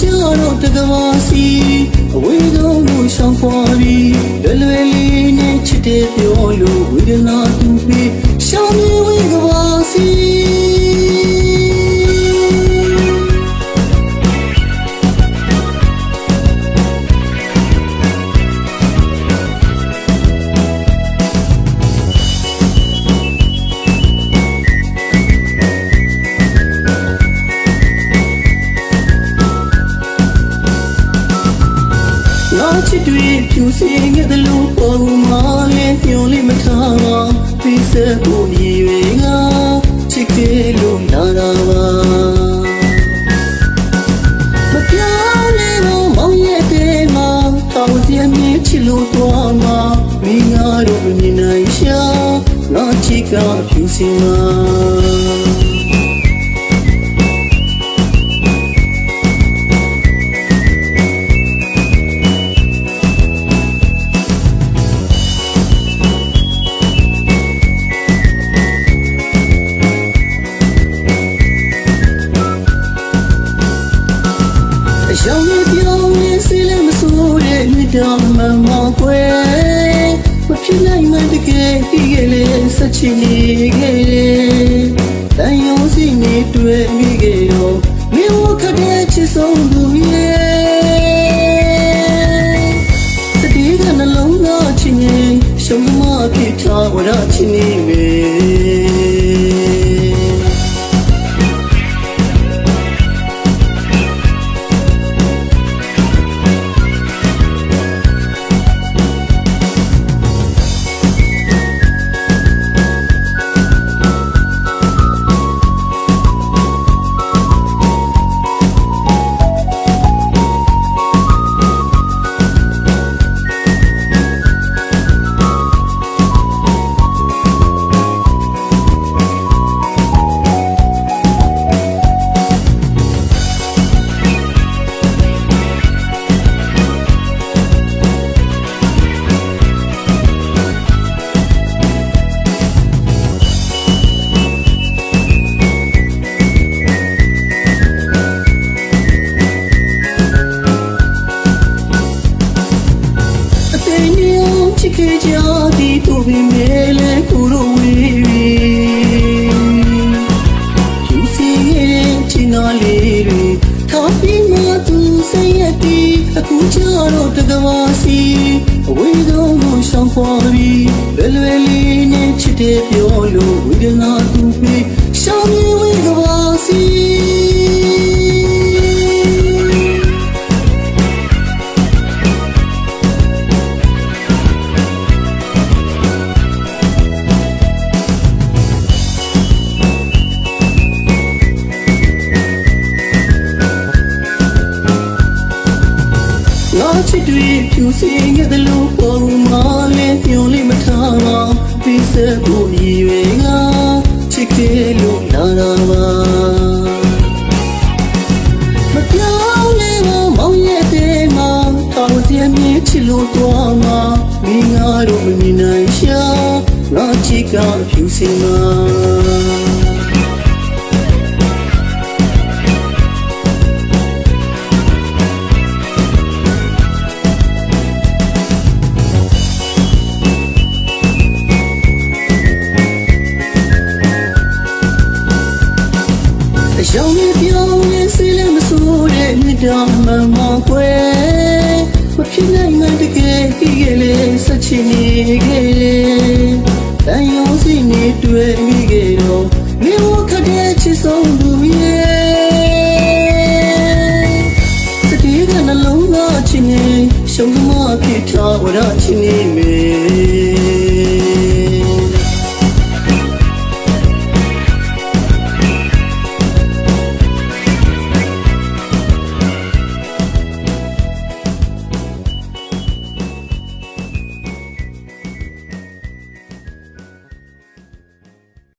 ကြတော့တကမာစီအဝေးဆုံးကိုရှောင်ခွာပြီးလွယ်လွယ်လေးနဲ့ချစ်တဲ့ပြော တွေဖြူစင်ခဲ့တယ်လို့ပေါ်မလဲညှို့လေးမထားပါပြီးစက်ဖို့မြည်တွေကချစ်ခဲ့လို့လာတာပါမပြောင်းလဲတော့မောင်ရဲ့တဲမှာတောင်းစီအမြင်ချစ်လို့သွားမှာမိငါတို့မြင်နိုင်ရှာငါချစ်ကဖြူစင်မှာ င်နဲ့ပြောင်းနေစီလည်းမဆိုးတဲ့မြတ်တော်မမခွဲမဖြစ်နိုင်မှတကယ်ဒီကလေးစချင်နေခဲ့တယ်တန်ရုံးစီနေတွေ့မိခဲ့တော့မင်းဝခတဲ့ချစ်ဆုံးသူရဲ့စတေးကနှလုံးသားချင်းရင်ရှုံးမဖြစ်ထားဝရချင်းနေမေအ သည်သူပင်မဲလဲကိုလိုဝေးပြီဖြူစင်ရဲ့ချင်တော်လေးတွေထားပြီးမှသူစိတ်ရသည်အခုကျတော့တကမာစီအဝေးဆုံးကိုရှောင်ခွာပြီးလွယ်လွယ်လေးနဲ့ချစ်တဲ့ပြောလို့ဝေဒနာသူပြီးရှောင်နေဝေးကပါစီ စင်ခဲ့တယ်လို့ပေါ်မလဲညှို့လေးမထားပါပြီးစက်ဖို့မြည်တွေကချစ်ခဲ့လို့လာတာပါမပြောင်းလဲတော့မောင်ရဲ့တဲမှာတောင်းစီအမြင်ချစ်လို့သွားမှာမိငါတို့မမြင်နိုင်ရှာငါချစ်ကဖြူစင်မှာ မမခွဲမဖြစ်နိုင်မှတကယ်ဒီကလေးစချင်နေခဲ့တယ်တန်ရုံးစီနေတွေ့မိခဲ့တော့မင်းဝခတဲ့ချစ်ဆုံးသူရဲ့စတေးကနှလုံးသားချင်းနေရှုံးမဖြစ်ထားဝရချင်းနေမေ